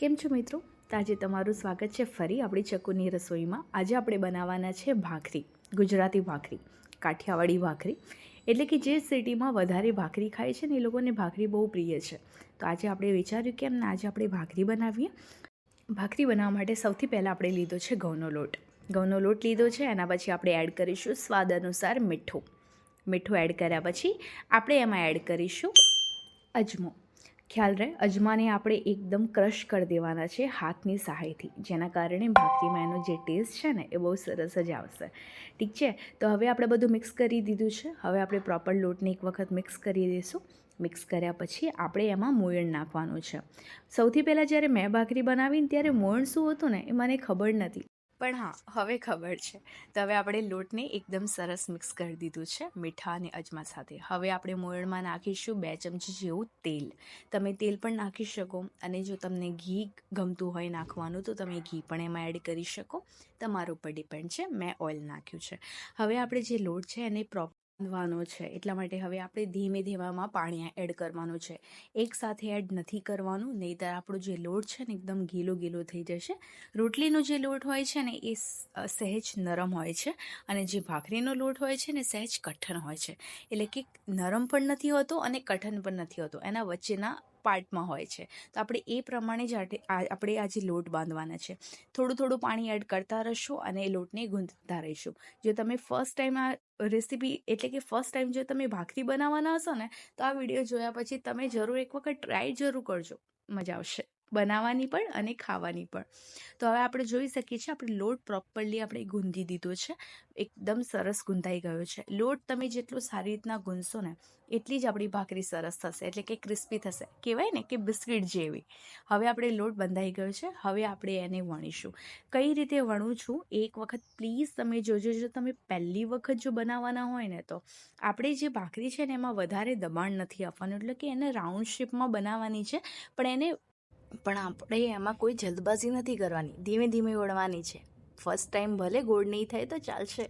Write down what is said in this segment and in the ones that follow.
કેમ છો મિત્રો? આજે તમારું સ્વાગત છે ફરી આપણી ચકુની રસોઈમાં. આજે આપણે બનાવવાના છે ભાખરી, ગુજરાતી ભાખરી, કાઠિયાવાડી ભાખરી. એટલે કે જે સિટીમાં વધારે ભાખરી ખાય છે ને એ લોકોને ભાખરી બહુ પ્રિય છે. તો આજે આપણે વિચાર્યું કે એમને આજે આપણે ભાખરી બનાવીએ. ભાખરી બનાવવા માટે સૌથી પહેલાં આપણે લીધો છે ઘઉંનો લોટ. ઘઉંનો લોટ લીધો છે, એના પછી આપણે એડ કરીશું સ્વાદ અનુસાર મીઠું. મીઠું એડ કર્યા પછી આપણે એમાં એડ કરીશું અજમો. ખ્યાલ રહે, અજમાને આપણે એકદમ ક્રશ કરી દેવાના છે હાથની સહાયથી. જેના કારણે ભાખરીમાં એનો જે ટેસ્ટ છે ને, એ બહુ સરસ જ આવશે. ઠીક છે? તો હવે આપણે બધું મિક્સ કરી દીધું છે. હવે આપણે પ્રોપર લોટને એક વખત મિક્સ કરી દઈશું. મિક્સ કર્યા પછી આપણે એમાં મોયણ નાખવાનું છે. સૌથી પહેલાં જ્યારે મેં ભાખરી બનાવીને ત્યારે મોયણ શું હતું ને, એ મને ખબર નથી. પણ હા, હવે ખબર છે. તો હવે આપણે લોટને એકદમ સરસ મિક્સ કરી દીધું છે, મીઠા અને અજમા સાથે. હવે આપણે મોયણમાં નાખીશું બે ચમચી જેવું તેલ. તમે તેલ પણ નાખી શકો અને જો તમને ઘી ગમતું હોય નાખવાનું, તો તમે ઘી પણ એમાં એડ કરી શકો. તમારા ઉપર ડિપેન્ડ છે, મેં ઓઇલ નાખ્યું છે. હવે આપણે જે લોટ છે એને પ્રોપર બાંધવાનો છે. એટલા માટે હવે આપણે ધીમે ધીમામાં પાણી એડ કરવાનું છે. એક સાથે એડ નથી કરવાનું, નહીંતર આપણો જે લોટ છે ને એકદમ ગીલો ગીલો થઈ જશે. રોટલીનો જે લોટ હોય છે ને એ સહેજ નરમ હોય છે અને જે ભાખરીનો લોટ હોય છે ને સહેજ કઠણ હોય છે. એટલે કે નરમ પણ નથી હોતો અને કઠણ પણ નથી હોતો. એના વચ્ચેના પાર્ટમાં હોય છે. તો આપણે એ પ્રમાણે જ આપણે આજે લોટ બાંધવાના છે, થોડું થોડું પાણી એડ કરતા રહીશું અને એ લોટને ગૂંથતા રહીશું. જો તમે ફર્સ્ટ ટાઈમ આ રેસીપી, એટલે કે ફર્સ્ટ ટાઈમ જો તમે ભાખરી બનાવવાના હશો ને, તો આ વીડિયો જોયા પછી તમે જરૂર એક વખત ટ્રાય જરૂર કરજો. મજા આવશે. બનાવવાની પણ અને ખાવાની પણ. તો હવે આપણે જોઈ શકીએ છીએ, આપણે લોટ પ્રોપરલી આપણે ગૂંધી દીધો છે. એકદમ સરસ ગૂંધાઈ ગયો છે. લોટ તમે જેટલો સારી રીતના ગૂંધશો ને, એટલી જ આપણી ભાખરી સરસ થશે. એટલે કે ક્રિસ્પી થશે. કહેવાય ને કે બિસ્કિટ જેવી. હવે આપણે લોટ બંધાઈ ગયો છે. હવે આપણે એને વણીશું. કઈ રીતે વણું છું? એક વખત પ્લીઝ તમે જોજો. જો તમે પહેલી વખત જો બનાવવાના હોય ને, તો આપણે જે ભાખરી છે ને, એમાં વધારે દબાણ નથી આપવાનું. એટલે કે એને રાઉન્ડ શેપમાં બનાવવાની છે. પણ એને પણ આપણે એમાં કોઈ જલ્દબાજી નથી કરવાની. ધીમે ધીમે ઓળવાની છે. ફર્સ્ટ ટાઈમ ભલે ગોળ નહીં થાય તો ચાલશે,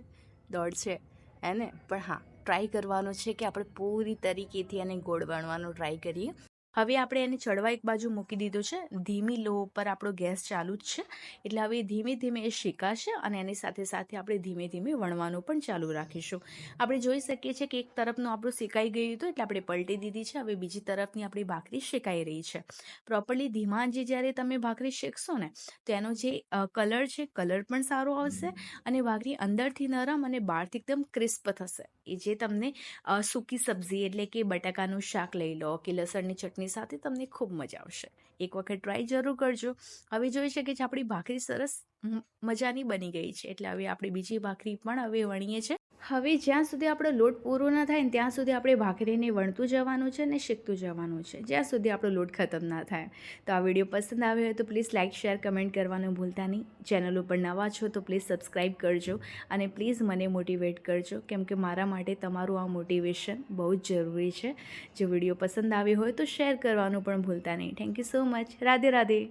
દોડશે, હે ને? પણ હા ટ્રાય કરવાનો છે કે આપણે પૂરી તરીકેથી એને ગોળ વણવાનો ટ્રાય કરીએ. હવે આપણે એને ચડવા એક બાજુ મૂકી દીધું છે. ધીમી લો ઉપર આપણો ગેસ ચાલુ જ છે. એટલે હવે ધીમે ધીમે એ શેકાશે અને એની સાથે સાથે આપણે ધીમે ધીમે વણવાનું પણ ચાલુ રાખીશું. આપણે જોઈ શકીએ છીએ કે એક તરફનું આપણું શેકાઈ ગયું હતું એટલે આપણે પલટી દીધી છે. હવે બીજી તરફની આપણી ભાખરી શેકાઈ રહી છે. પ્રોપરલી ધીમા જે જ્યારે તમે ભાખરી શેકશો ને, તો એનો જે કલર છે, કલર પણ સારો આવશે અને ભાખરી અંદરથી નરમ અને બહારથી એકદમ ક્રિસ્પ થશે. એ જે તમને સૂકી સબ્જી એટલે કે બટાકાનું શાક લઈ લો કે લસણની ચટણી ચટણી સાથે તમને ખૂબ મજા આવશે. એક વખત ટ્રાય જરૂર કરજો. હવે જોઈ શકે છે આપણી ભાખરી સરસ મજાની બની ગઈ છે. એટલે હવે આપણે બીજી ભાખરી પણ હવે વણીએ છીએ હવે જ્યાં સુધી આપણો લોટ પૂરો ન થાય ને ત્યાં સુધી આપણે ભાખરીને વણતું જવાનું છે ને શીખતું જવાનું છે. જ્યાં સુધી આપણો લોટ ખતમ ના થાય. તો આ વીડિયો પસંદ આવ્યો હોય તો પ્લીઝ લાઇક શેર, કમેન્ટ કરવાનું ભૂલતા નહીં. ચેનલ ઉપર નવા છો તો પ્લીઝ સબસ્ક્રાઈબ કરજો અને પ્લીઝ મને મોટિવેટ કરજો કેમ કે મારા માટે તમારું આ મોટિવેશન બહુ જ જરૂરી છે. જો વીડિયો પસંદ આવ્યો હોય તો શેર કરવાનું પણ ભૂલતા નહીં. Thank you so much. Radhe Radhe.